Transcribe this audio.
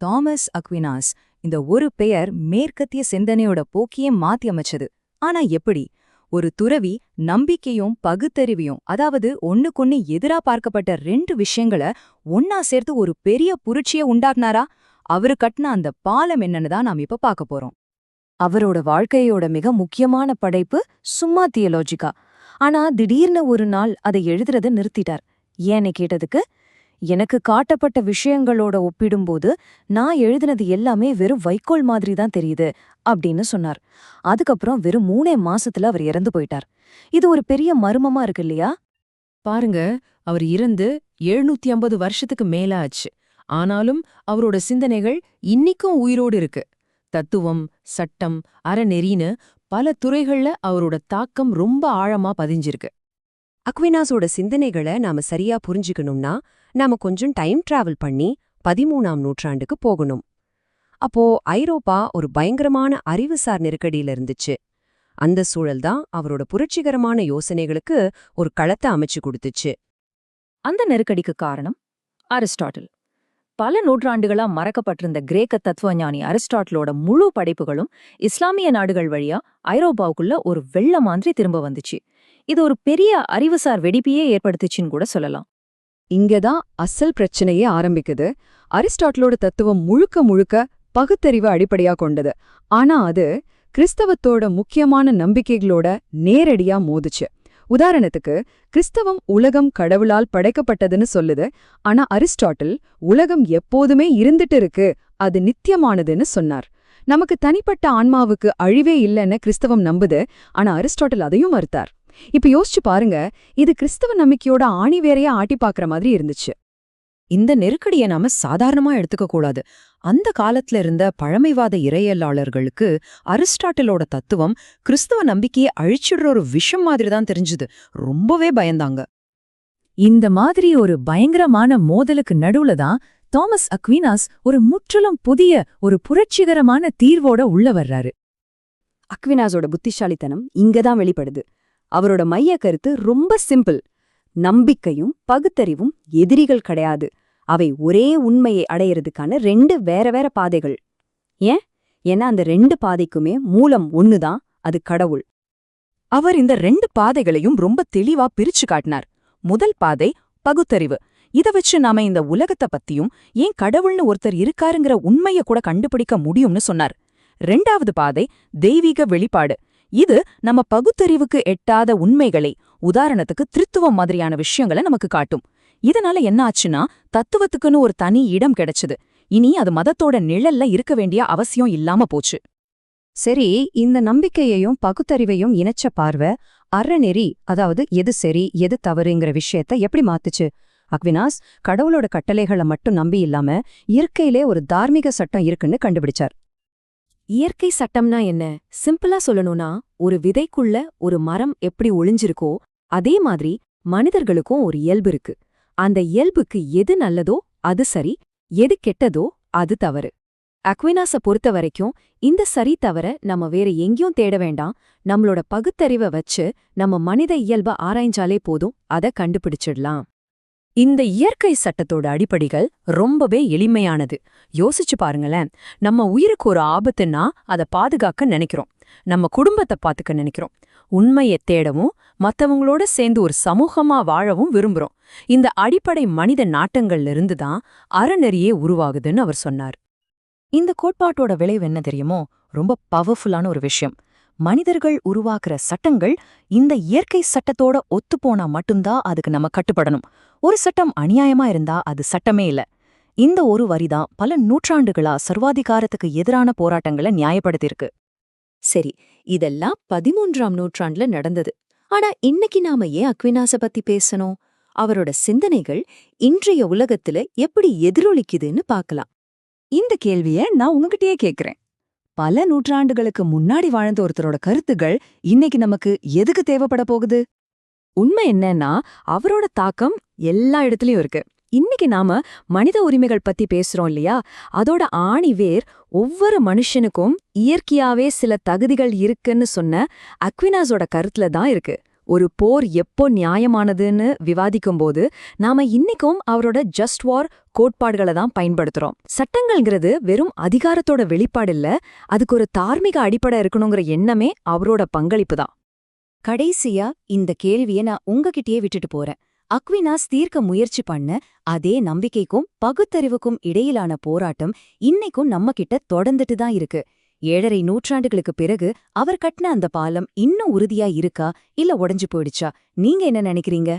Thomas Aquinas இந்த ஒரு பெயர் மேற்கத்திய சிந்தனையோட போக்கியே மாத்தி அமைச்சது. ஆனா எப்படி? ஒரு துறவி நம்பிக்கையும் பகுத்தறிவையும் அதாவது ஒன்னுக்கொன்னு எதிரா பார்க்கப்பட்ட ரெண்டு விஷயங்கள ஒன்னா சேர்த்து ஒரு பெரிய புரட்சியை உண்டாக்குனாரா? அவரு கட்டின அந்த பாலம் என்னன்னு தான் நாம் இப்ப பார்க்க போறோம். அவரோட வாழ்க்கையோட மிக முக்கியமான படைப்பு சும்மா தியலோஜிக்கா. ஆனா திடீர்னு ஒரு நாள் அதை எழுதுறத நிறுத்திட்டார். ஏன்னு கேட்டதுக்கு எனக்கு காட்டப்பட்ட விஷயங்களோட ஒப்பிடும்போது நான் எழுதினது எல்லாமே வெறும் வைக்கோல் மாதிரி தான் தெரியுது அப்படின்னு சொன்னார். அதுக்கப்புறம் வெறும் மூணே மாசத்துல அவர் இறந்து போயிட்டார். இது ஒரு பெரிய மர்மமா இருக்கு இல்லையா? பாருங்க அவர் இறந்து எழுநூத்தி ஐம்பது வருஷத்துக்கு மேல ஆச்சு. ஆனாலும் அவரோட சிந்தனைகள் இன்னிக்கும் உயிரோடு இருக்கு. தத்துவம் சட்டம் அறநெறின்னு பல துறைகள்ல அவரோட தாக்கம் ரொம்ப ஆழமா பதிஞ்சிருக்கு. அக்வினாஸோட சிந்தனைகளை நாம சரியா புரிஞ்சுக்கணும்னா நாம கொஞ்சம் டைம் டிராவல் பண்ணி பதிமூணாம் நூற்றாண்டுக்கு போகணும். அப்போ ஐரோப்பா ஒரு பயங்கரமான அறிவுசார் நெருக்கடியில இருந்துச்சு. அந்த சூழல்தான் அவரோட புரட்சிகரமான யோசனைகளுக்கு ஒரு களத்தை அமைச்சு கொடுத்துச்சு. அந்த நெருக்கடிக்கு காரணம் அரிஸ்டாட்டில். பல நூற்றாண்டுகளா மறக்கப்பட்டிருந்த கிரேக்க தத்துவஞானி அரிஸ்டாட்டிலோட முழு படைப்புகளும் இஸ்லாமிய நாடுகள் வழியா ஐரோப்பாவுக்குள்ள ஒரு வெள்ள மாதிரி திரும்ப வந்துச்சு. இது ஒரு பெரிய அறிவுசார் வெடிப்பையே ஏற்படுத்துச்சுன்னு கூட சொல்லலாம். இங்கதான் அசல் பிரச்சனையே ஆரம்பிக்குது. அரிஸ்டாட்டிலோட தத்துவம் முழுக்க முழுக்க பகுத்தறிவு அடிப்படையா கொண்டது. ஆனா அது கிறிஸ்தவத்தோட முக்கியமான நம்பிக்கைகளோட நேரடியா மோதுச்சு. உதாரணத்துக்கு கிறிஸ்தவம் உலகம் கடவுளால் படைக்கப்பட்டதுன்னு சொல்லுது. ஆனா அரிஸ்டாட்டில் உலகம் எப்போதுமே இருந்துட்டு இருக்கு அது நித்தியமானதுன்னு சொன்னார். நமக்கு தனிப்பட்ட ஆன்மாவுக்கு அழிவே இல்லைன்னு கிறிஸ்தவம் நம்புது. ஆனா அரிஸ்டாட்டில் அதையும் மறுத்தார். இப்ப யோசிச்சு பாருங்க இது கிறிஸ்தவ நம்பிக்கையோட ஆணிவேரையா ஆட்டி பாக்குற மாதிரி இருந்துச்சு. இந்த நெருக்கடியை நாம சாதாரணமா எடுத்துக்க கூடாது. அந்த காலத்துல இருந்த பழமைவாத இறையலாளர்களுக்கு அரிஸ்டாட்டிலோட தத்துவம் கிறிஸ்தவ நம்பிக்கையை அழிச்சிடுற ஒரு விஷம் மாதிரி தான் தெரிஞ்சுது. ரொம்பவே பயந்தாங்க. இந்த மாதிரி ஒரு பயங்கரமான மோதலுக்கு நடுவுல தான் தாமஸ் அக்வினாஸ் ஒரு முற்றிலும் புதிய ஒரு புரட்சிகரமான தீர்வோட உள்ள வர்றாரு. அக்வினாஸோட புத்திசாலித்தனம் இங்கதான் வெளிப்படுது. அவரோட மைய கருத்து ரொம்ப சிம்பிள். நம்பிக்கையும் பகுத்தறிவும் எதிரிகள் கிடையாது. அவை ஒரே உண்மையை அடையறதுக்கான ரெண்டு வேற வேற பாதைகள். ஏன்? ஏன்னா அந்த ரெண்டு பாதைக்குமே மூலம் ஒண்ணுதான் அது கடவுள். அவர் இந்த ரெண்டு பாதைகளையும் ரொம்ப தெளிவா பிரிச்சு காட்டினார். முதல் பாதை பகுத்தறிவு. இத வச்சு நாம இந்த உலகத்த பத்தியும் ஏன் கடவுள்னு ஒருத்தர் இருக்காருங்கிற உண்மைய கூட கண்டுபிடிக்க முடியும்னு சொன்னார். ரெண்டாவது பாதை தெய்வீக வெளிப்பாடு. இது நம்ம பகுத்தறிவுக்கு எட்டாத உண்மைகளை உதாரணத்துக்கு திருத்துவம் மாதிரியான விஷயங்களை நமக்கு காட்டும். இதனால என்ன ஆச்சுன்னா தத்துவத்துக்குன்னு ஒரு தனி இடம் கிடைச்சது. இனி அது மதத்தோட நிழல்ல இருக்க வேண்டிய அவசியம் இல்லாம போச்சு. சரி இந்த நம்பிக்கையையும் பகுத்தறிவையும் இணைச்ச பார்வை அறநெறி அதாவது எது சரி எது தவறுங்கிற விஷயத்த எப்படி மாத்துச்சு? அக்வினாஸ் கடவுளோட கட்டளைகளை மட்டும் நம்பி இல்லாம இயற்கையிலே ஒரு தார்மீக சட்டம் இருக்குன்னு கண்டுபிடிச்சார். இயற்கை சட்டம்னா என்ன? சிம்பிளா சொல்லணும்னா ஒரு விதைக்குள்ள ஒரு மரம் எப்படி ஒளிஞ்சிருக்கோ அதே மாதிரி மனிதர்களுக்கும் ஒரு இயல்பு இருக்கு. அந்த இயல்புக்கு எது நல்லதோ அது சரி எது கெட்டதோ அது தவறு. அக்வினாஸ பொறுத்த வரைக்கும் இந்த சரி தவற நம்ம வேற எங்கேயும் தேட வேண்டாம். நம்மளோட பகுத்தறிவை வச்சு நம்ம மனித இயல்ப ஆராய்ஞ்சாலே போதும் அத கண்டுபிடிச்சிடலாம். இந்த இயற்கை சட்டத்தோட அடிப்படைகள் ரொம்பவே எளிமையானது. யோசிச்சு பாருங்களேன். நம்ம உயிருக்கு ஒரு ஆபத்துன்னா அதை பாதுகாக்க நினைக்கிறோம். நம்ம குடும்பத்தை பாத்துக்க நினைக்கிறோம். உண்மையை தேடவும் மத்தவங்களோட சேர்ந்து ஒரு சமூகமா வாழவும் விரும்புறோம். இந்த அடிப்படை மனித நாட்டங்கள்ல இருந்து தான் அறநெறியே உருவாகுதுன்னு அவர் சொன்னார். இந்த கோட்பாட்டோட விளைவு என்ன தெரியுமோ? ரொம்ப பவர்ஃபுல்லான ஒரு விஷயம். மனிதர்கள் உருவாக்குற சட்டங்கள் இந்த இயற்கை சட்டத்தோட ஒத்துப்போனா மட்டும்தான் அதுக்கு நம்ம கட்டுப்படணும். ஒரு சட்டம் அநியாயமா இருந்தா அது சட்டமே இல்ல. இந்த ஒரு வரிதான் பல நூற்றாண்டுகளா சர்வாதிகாரத்துக்கு எதிரான போராட்டங்களை நியாயப்படுத்தியிருக்கு. சரி இதெல்லாம் பதிமூன்றாம் நூற்றாண்டுல நடந்தது. ஆனா இன்னைக்கு நாம ஏன் அக்வினாச பத்தி பேசணும்? அவரோட சிந்தனைகள் இன்றைய உலகத்துல எப்படி எதிரொலிக்குதுன்னு பார்க்கலாம். இந்த கேள்விய நான் உங்ககிட்டயே கேக்குறேன். பல நூற்றாண்டுகளுக்கு முன்னாடி வாழ்ந்த ஒருத்தரோட கருத்துகள் இன்னைக்கு நமக்கு எதுக்கு தேவைப்பட போகுது? உண்மை என்னன்னா அவரோட தாக்கம் எல்லா இடத்துலயும் இருக்கு. இன்னைக்கு நாம மனித உரிமைகள் பத்தி பேசுறோம் இல்லையா? அதோட ஆணி வேர் ஒவ்வொரு மனுஷனுக்கும் இயற்கையாவே சில தகுதிகள் இருக்குன்னு சொன்ன அக்வினாஸோட கருத்துல தான் இருக்கு. ஒரு போர் எப்போ நியாயமானதுன்னு விவாதிக்கும்போது நாம இன்னைக்கும் அவரோட ஜஸ்ட் வார் கோட்பாடுகளை தான் பயன்படுத்துறோம். சட்டங்கள்ங்கிறது வெறும் அதிகாரத்தோட வெளிப்பாடு இல்ல அதுக்கு ஒரு தார்மீக அடிப்படை இருக்கணுங்கிற எண்ணமே அவரோட பங்களிப்பு தான். கடைசியா இந்த கேள்விய நான் உங்ககிட்டயே விட்டுட்டு போறேன். அக்வினாஸ் தீர்க்க முயற்சி பண்ண அதே நம்பிக்கைக்கும் பகுத்தறிவுக்கும் இடையிலான போராட்டம் இன்னைக்கும் நம்ம கிட்ட தொடர்ந்துட்டு தான் இருக்கு. ஏழரை நூற்றாண்டுகளுக்கு பிறகு அவர் கட்டின அந்த பாலம் இன்னும் உறுதியா இருக்கா இல்ல உடைஞ்சு போயிடுச்சா? நீங்க என்ன நினைக்கிறீங்க?